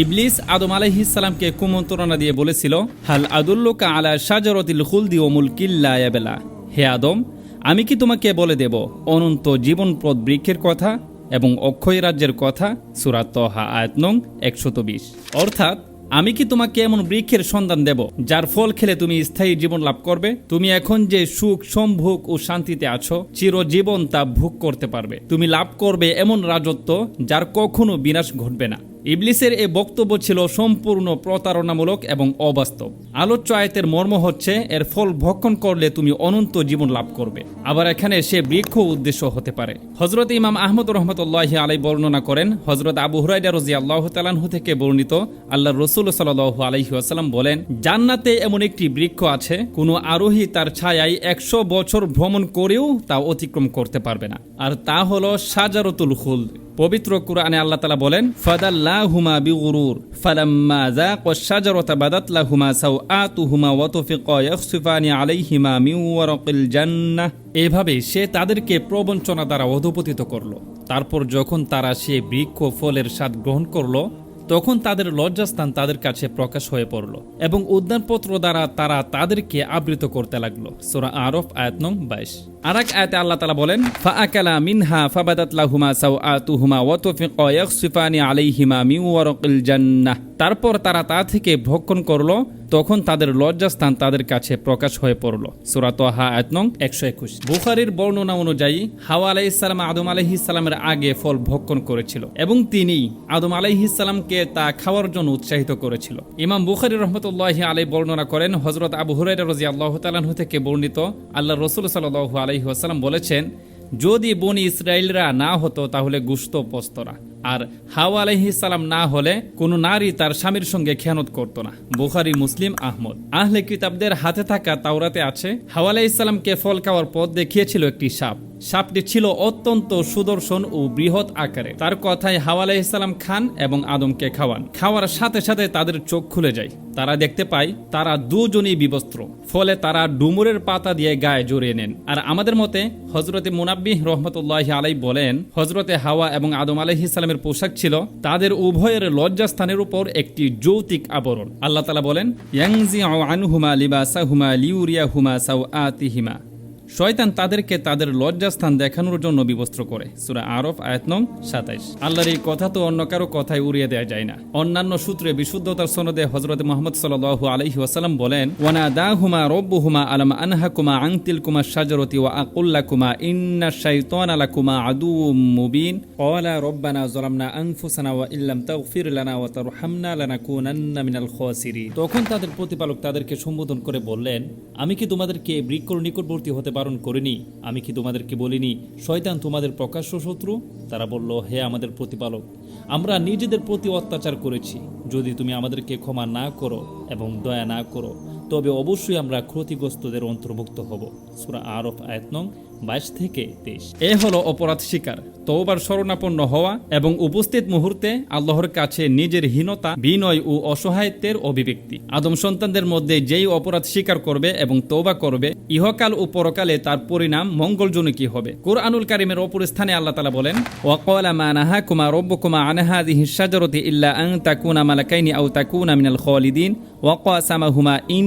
ইবলিস আদম আলাইহিসালামকে কুমন্ত্রণা দিয়ে বলেছিল, হাল আদুল্লুকা আলা সাজরতিল খুলদি ওমুল কিল্লা এবেলা হে আদম, আমি কি তোমাকে বলে দেব, অনন্ত জীবনপ্রদ বৃক্ষের কথা এবং অক্ষয় রাজ্যের কথা? সুরাত তহা, আয়াত একশত বিশ। অর্থাৎ, আমি কি তোমাকে এমন বৃক্ষের সন্ধান দেব, যার ফল খেলে তুমি স্থায়ী জীবন লাভ করবে? তুমি এখন যে সুখ, সম্ভোগ ও শান্তিতে আছো, চিরজীবন তা ভোগ করতে পারবে। তুমি লাভ করবে এমন রাজত্ব, যার কখনো বিনাশ ঘটবে না। ইবলিসের এ বক্তব্য ছিল সম্পূর্ণ প্রতারণামূলক এবং অবাস্তব। আলোচ্য আয়তের মর্ম হচ্ছে, এর ফল ভক্ষণ করলে তুমি অনন্ত জীবন লাভ করবে। আবার এখানে সে বৃক্ষ উদ্দেশ্য হতে পারে। হজরত ইমাম আহমদ রহমতুল্লাহ আলাই বর্ণনা করেন হজরত আবু হুরাইডা রাজি আল্লাহ তালাহু থেকে বর্ণিত আল্লাহ রসুল সাল্লাহ আলহি আসাল্লাম বলেন, জান্নাতে এমন একটি বৃক্ষ আছে, কোনো আরোহী তার ছায়ায় একশো বছর ভ্রমণ করেও তা অতিক্রম করতে পারবে না। আর তা হলো সাজারতুল খুল পবিত্র কুরআনে আল্লাহ তালা বলেন, ফাদাল্লাহুমা বিগুরুর, ফালাম্মা যাক শাজারাতা বাদাত লাহুমা সাওআতুহুমা ওয়া তুফিকা ইয়াখসিফানি আলাইহিমা ওয়ারাকিল জান্নাহ। এভাবে সে তাদেরকে প্রবঞ্চনা দ্বারা অধপতিত করল। তারপর যখন তারা সে বৃক্ষ ফলের স্বাদ গ্রহণ করল তখন তাদের লজ্জাস্থান তাদের কাছে প্রকাশ হয়ে পড়ল এবং উদ্যানপত্র দ্বারা তারা তাদেরকে আবৃত করতে লাগল। সোরা আরফ, আয়াত নং বাইশ। আর এক আয়াতে আল্লাহ তালা বলেন, ফাআকালা মিনহা ফাবাদাত লাহুমা সাওআতুহুমা ওয়া তুফিকা ইয়াখসিফানি আলাইহিমা মিন ওয়ারাকিল জান্নাহ। তারপর তারা তা থেকে ভক্ষণ করল, তখন তাদের লজ্জাস্থান তাদের কাছে প্রকাশ হয়ে পড়ল। সূরা তোহা, আয়াত নং একশো একুশ। বুখারির বর্ণনা অনুযায়ী, হাওয়া আলাইহিসসালাম আদম আলাইহিসসালামের আগে ফল ভক্ষণ করেছিল এবং তিনি আদম আলাইহিসসালামকে তা খাওয়ার জন্য উৎসাহিত করেছিল। ইমাম বুখারি রহমতুল্লাহ আলাই বর্ণনা করেন হজরত আবু হুরাইরা রাজি আল্লাহ তালাহু থেকে বর্ণিত আল্লাহ রসুল সাল্লাহ আলহি আসাল্লাম বলেছেন, যদি বনি ইসরায়েলরা না হতো তাহলে গুস্ত পস্তরা, আর হাওয়া আলহিসাল্লাম না হলে কোনো নারী তার স্বামীর সঙ্গে খেয়ানত করত না। বুখারি, মুসলিম, আহমদ। আহলে কিতাবদের হাতে থাকা তাওরাতে আছে, হাওয়া আলাইসাল্লামকে ফল খাওয়ার পথ দেখিয়েছিল একটি সাপ। সাপটি ছিল অত্যন্ত সুদর্শন ও বৃহৎ আকারে। তার কথায় হাওয়া আলাইসাল্লাম খান এবং আদমকে খাওয়ান। খাওয়ার সাথে সাথে তাদের চোখ খুলে যায়। তারা দেখতে পায়, তারা দুজনই বিবস্ত্র। ফলে তারা ডুমুরের পাতা দিয়ে গায়ে জড়িয়ে নেন। আর আমাদের মতে হজরতে মুনাব্বিহ রহমতুল্লাহ আলাই বলেন হজরতে হাওয়া এবং আদম আলাইহি সালামের পোশাক ছিল তাদের উভয়ের লজ্জাস্থানের উপর একটি যৌতিক আবরণ। আল্লাহ তালা বলেন ইয়াংজি আনহুমা লিবাসাহুমা লিউরিয়া হুমা সাউ আতিহিমা শয়তান তাদেরকে তাদের লজ্জাস্থান দেখানোর জন্য বিবস্ত্র করে। সুরা আরফ, আয়াত নং সাতাইশ। আল্লাহর এই কথা তো অন্য কারও কথায় উড়িয়ে দেওয়া যায় না। অন্যান্য সূত্রে বিশুদ্ধতার সনদে হজরত মোহাম্মদ সাল আলহি ওয়াসালাম বলেন ওয়ানা দা হুমা রব্বু হুমা আলম আনহা কুমা আংতিল কুমা সাজরতি ওয়া আকুল্লা কুমা ইন্না শাইতান আলা কুমা আদু মুবিন। ক্বালা রব্বানা জলামনা আংফুসানা ওয়া ইল্লাম তাগফির লানা ওয়া তারহামনা লানাকুনান্না মিনাল খাসিরিন। তখন তাদের প্রতিপালক তাদেরকে সম্বোধন করে বললেন, আমি কি তোমাদেরকে বৃক্ষর নিকটবর্তী হতে পারি বারণ করিনি, আমি কি তোমাদেরকে বলিনি, শয়তান তোমাদের প্রকাশ্য শত্রু? তারা বলল, হে আমাদের প্রতিপালক, আমরা নিজেদের প্রতি অত্যাচার করেছি। যদি তুমি আমাদেরকে ক্ষমা না করো এবং দয়া না করো তবে অবশ্যই আমরা ক্ষতিগ্রস্তদের অন্তর্ভুক্ত হব। সুরা আরফ আয়াত নং বাইশ থেকে তেইশ। এ হলো অপরাধ শিকার তোবার স্মরণাপন্ন হওয়া এবং উপস্থিত মুহূর্তে আল্লাহর কাছে নিজের হীনতা, বিনয় ও অসহায়ত্বের অভিব্যক্তি। আদম সন্তানদের মধ্যে যেই অপরাধ স্বীকার করবে এবং তোবা করবে, ইহকাল ও পরকালে তার পরিণাম মঙ্গলজনকই হবে। কোরআনুল কারিমের অপর স্থানে আল্লাহ তালা বলেন ওয়াকলা মানাহা কুমা রব্ব কুমা আনাহা দিহিসাজরতি ইল্লা আং তাকুনা মালাকাইনি আউ তাকুনা মিনাল খলিদিন ওয়াকা সামা হুমা ইন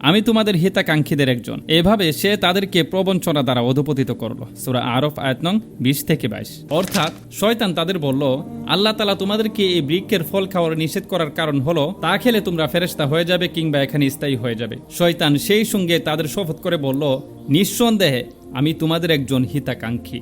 আমি তোমাদের হিতাকাঙ্ক্ষীদের একজন। এভাবে সে তাদেরকে প্রবঞ্চনা দ্বারা অধপতিত করল। সুরা আরফ, আয়াত নং বিশ থেকে বাইশ। অর্থাৎ শয়তান তাদের বলল, আল্লাহ তালা তোমাদেরকে এই বৃক্ষের ফল খাওয়ার নিষেধ করার কারণ হলো, তা খেলে তোমরা ফেরেস্তা হয়ে যাবে কিংবা এখানে স্থায়ী হয়ে যাবে। শয়তান সেই সঙ্গে তাদের শপথ করে বলল, নিঃসন্দেহে আমি তোমাদের একজন হিতাকাঙ্ক্ষী।